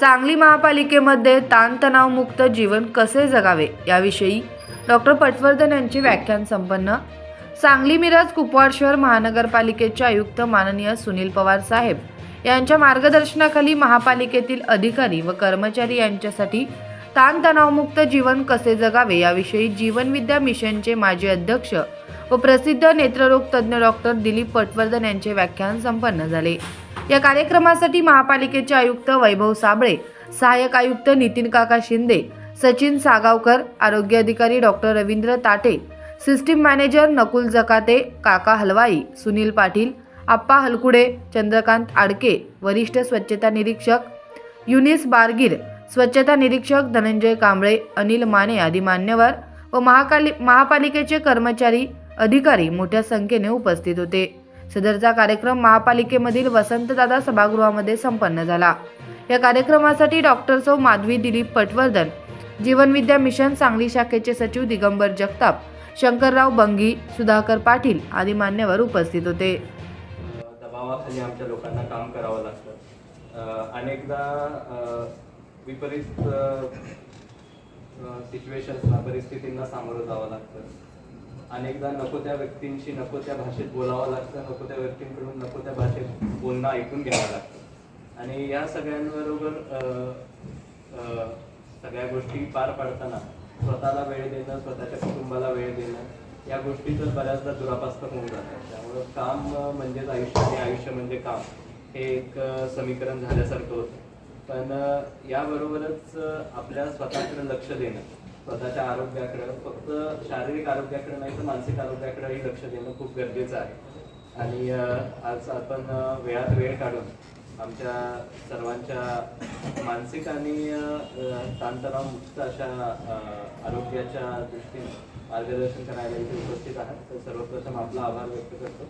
सांगली महापालिकेमध्ये ताणतणावमुक्त जीवन कसे जगावे याविषयी डॉक्टर पटवर्धन यांचे व्याख्यान संपन्न. सांगली मिरज कुपवाड शहर महानगरपालिकेचे आयुक्त माननीय सुनील पवार साहेब यांच्या मार्गदर्शनाखाली महापालिकेतील अधिकारी व कर्मचारी यांच्यासाठी ताणतणावमुक्त जीवन कसे जगावे याविषयी जीवनविद्या मिशनचे माजी अध्यक्ष व प्रसिद्ध नेत्ररोग तज्ज्ञ डॉक्टर दिलीप पटवर्धन यांचे व्याख्यान संपन्न झाले. या कार्यक्रमासाठी महापालिकेचे आयुक्त वैभव साबळे सहाय्यक आयुक्त नितीन काका शिंदे सचिन सागावकर आरोग्य अधिकारी डॉक्टर रवींद्र ताटे सिस्टीम मॅनेजर नकुल जकाते काका हलवाई सुनील पाटील आप्पा हलकुडे चंद्रकांत आडके वरिष्ठ स्वच्छता निरीक्षक युनिस बारगीर स्वच्छता निरीक्षक धनंजय कांबळे अनिल माने आदी मान्यवर व महाकाली महापालिकेचे कर्मचारी अधिकारी मोठ्या संख्येने उपस्थित होते. सदरचा कार्यक्रम महापालिकेमधील वसंतदादा सभागृहामध्ये संपन्न झाला. या कार्यक्रमासाठी डॉक्टर सौ माधवी दिलीप पटवर्धन जीवनविद्या मिशन सांगली शाखेचे सचिव दिगंबर जगताप शंकरराव बंगी सुधाकर पाटील आदी मान्यवर उपस्थित होते. दबावाखाली आमच्या लोकांना काम करावं लागतं. अनेकदा विपरीत सिच्युएशन्सना परिस्थितींना सामोरं जावं लागतं. अनेकदा नको त्या व्यक्तींशी नको त्या भाषेत बोलावं लागतं नको त्या व्यक्तींकडून नको त्या भाषेत बोलणं ऐकून घ्यावं लागतं. आणि या सगळ्यांबरोबर सगळ्या गोष्टी पार पाडताना स्वतःला वेळ देणं स्वतःच्या कुटुंबाला वेळ देणं या गोष्टी तर बऱ्याचदा दुरापास्त होऊन जातात. त्यामुळं काम म्हणजेच आयुष्य आणि आयुष्य म्हणजे काम हे एक समीकरण झाल्यासारखं होतं. पण याबरोबरच आपल्या स्वतःकडे लक्ष देणं. स्वतःच्या आरोग्याकडे फक्त शारीरिक आरोग्याकडे नाही तर मानसिक आरोग्याकडेही लक्ष देणं खूप गरजेचं आहे. आणि आज आपण वेळात वेळ काढून आमच्या सर्वांच्या मानसिक आणि ताणतणावमुक्त अशा आरोग्याच्या दृष्टीने मार्गदर्शन करायला इथे उपस्थित आहात. तर सर्वप्रथम आपला आभार व्यक्त करतो.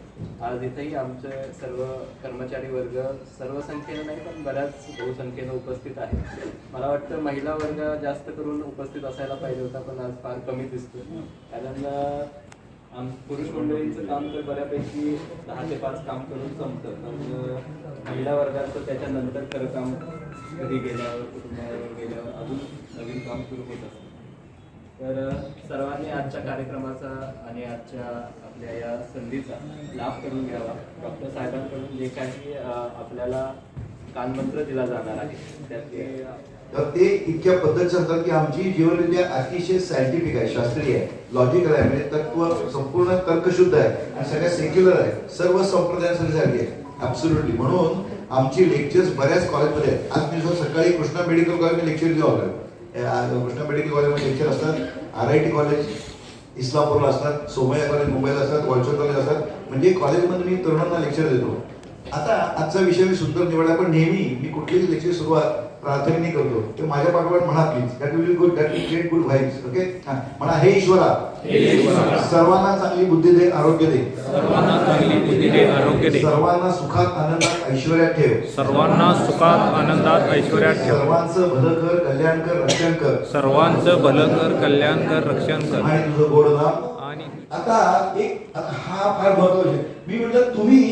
आज इथेही आमचे सर्व कर्मचारी वर्ग सर्व संख्येनं नाही पण बऱ्याच बहुसंख्येनं उपस्थित आहे मला वाटतं महिला वर्ग जास्त करून उपस्थित असायला पाहिजे होता पण आज फार कमी दिसतो कारण आम पुरुष मंडळींचं काम तर बऱ्यापैकी दहा ते पाच काम करून संपतं. पण महिला वर्गाचं त्याच्यानंतर खरं काम घरी गेल्यावर कुटुंबावर गेल्यावर अजून नवीन काम सुरू होत असतं. तर सर्वांनी आजच्या कार्यक्रमाचा आणि आजच्या आपल्या या संधीचा लाभ करून घ्यावा. डॉक्टर साहेबांकडून जे काही आपल्याला कानमंत्र दिला जाणार आहे त्यातले तर ते इतक्या पद्धतीचं असतात की आमची जीवनविद्या अतिशय सायंटिफिक आहे शास्त्रीय आहे लॉजिकल आहे म्हणजे तत्व संपूर्ण तर्कशुद्ध आहे आणि सगळ्या सेक्युलर आहे. सर्व संप्रदायासाठी आहे ऍब्सोल्युटली म्हणून आमची लेक्चर्स बऱ्याच कॉलेजमध्ये आहेत. आज मी जो सकाळी कृष्णा मेडिकल कॉलेजमध्ये लेक्चर देऊ आलो कृष्णा मेडिकल कॉलेजमध्ये लेक्चर असतात. आर आय टी कॉलेज इस्लामपूरला असतात. सोमय्या कॉलेज मुंबईला असतात. वॉलचर कॉलेज असतात. म्हणजे कॉलेजमध्ये मी तरुणांना लेक्चर देतो. आता आजचा विषय मी सुंदर निवडला पण नेहमी मी कुठलीही लेक्चर सुरुवात प्रार्थनेने करतो. ते माझ्या पाठोपाठ म्हणा please that will good that will create good vibes okay म्हणा हे ईश्वरा सर्वांना चांगली बुद्धी दे आरोग्य दे. सर्वांना चांगली बुद्धी दे आरोग्य दे. सर्वांना सुखात आनंदात ऐश्वर्यात ठेव. सर्वांना सुखात आनंदात ऐश्वर्यात ठेव. सर्वांचं भलं कर कल्याण कर रक्षण कर. सर्वांचं भलं कर कल्याण कर रक्षण कर. आणि तुझं गोड नाम. आणि आता एक हा फार महत्त्वाचा. मी म्हटलं तुम्ही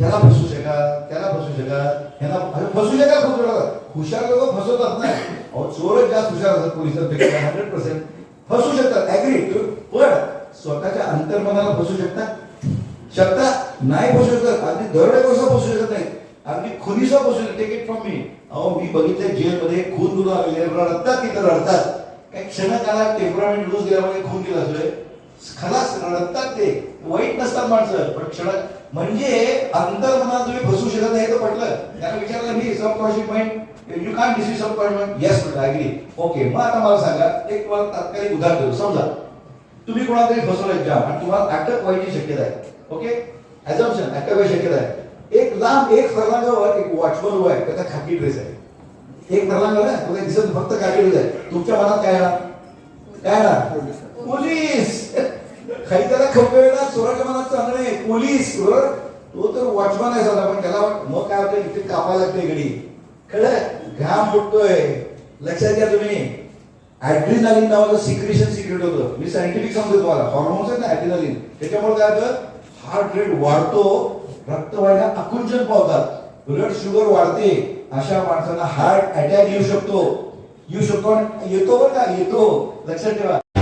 याला फसू शका त्याला फसू शका याला फसू शका फसू शका. हुशार लोक फसवतात ना. अहो चोरच जास्त हुशार असतात पोलिसांपेक्षा हंड्रेड पर्सेंट फसू शकतात ऍग्री पण स्वतःच्या अंतर्मनाला फसू शकतात शकता? नाही फसू शकतात अगदी दरोडे कसं फसू शकत नाही अगदी खुनीसा फसू शकते. टेक इट फ्रॉम मी अहो मी बघितलं जेलमध्ये खून दुरून आलेले रडतात तिथं रडतात. काही क्षणकाला टेम्परामेंट लूज गेल्यामुळे खून केला असतोय खलास रडतात ते. वाईट नसतात माणसं पण क्षण म्हणजे अंतर्मनात तुम्ही फसू शकत नाही तर पटलं. त्याला विचारलं मी subconscious mind you can deceive subconscious mind yes म्हटलं अगदी ओके मग आता मला सांगा एक तुम्हाला तात्कालिक उदाहरण देतो. समजा तुम्ही कोणाला तरी फसवलं जा आणि तुम्हाला अटक व्हायची शक्यता आहे. ओके ऍझम्पन अटक व्हायची शक्यता आहे. एक लांब एक फरलांगावर एक वॉचमन उभा आहे त्याचा खाकी ड्रेस आहे. एक फरलांगावर आहे दिसत फक्त खाकी ड्रेस आहे. तुमच्या मनात काय येणार काय येणार पोलीस काही त्याला खपवे ना चोराच्या मनात चांगलं आहे पोलीस बरोबर तो तर वॉचमॅन आहे साधा पण त्याला मग काय होतं इथे कापायला लागते घडी. कळलं घाम फुटतोय. लक्षात घ्या तुम्ही. ऍड्रिनालिन नावाचं सिक्रेशन सिक्रेट होतं. मी सायंटिफिक सांगतो तुम्हाला. हॉर्मोन्स आहेत ना ऍड्रिनालिन त्याच्यामुळे काय होतं? हार्ट रेट वाढतो. रक्तवाहिन्या आकुंचन पावतात. ब्लड शुगर वाढते. अशा माणसाला हार्ट अटॅक येऊ शकतो. येऊ शकतो आणि येतो बरं का? येतो. लक्षात ठेवा.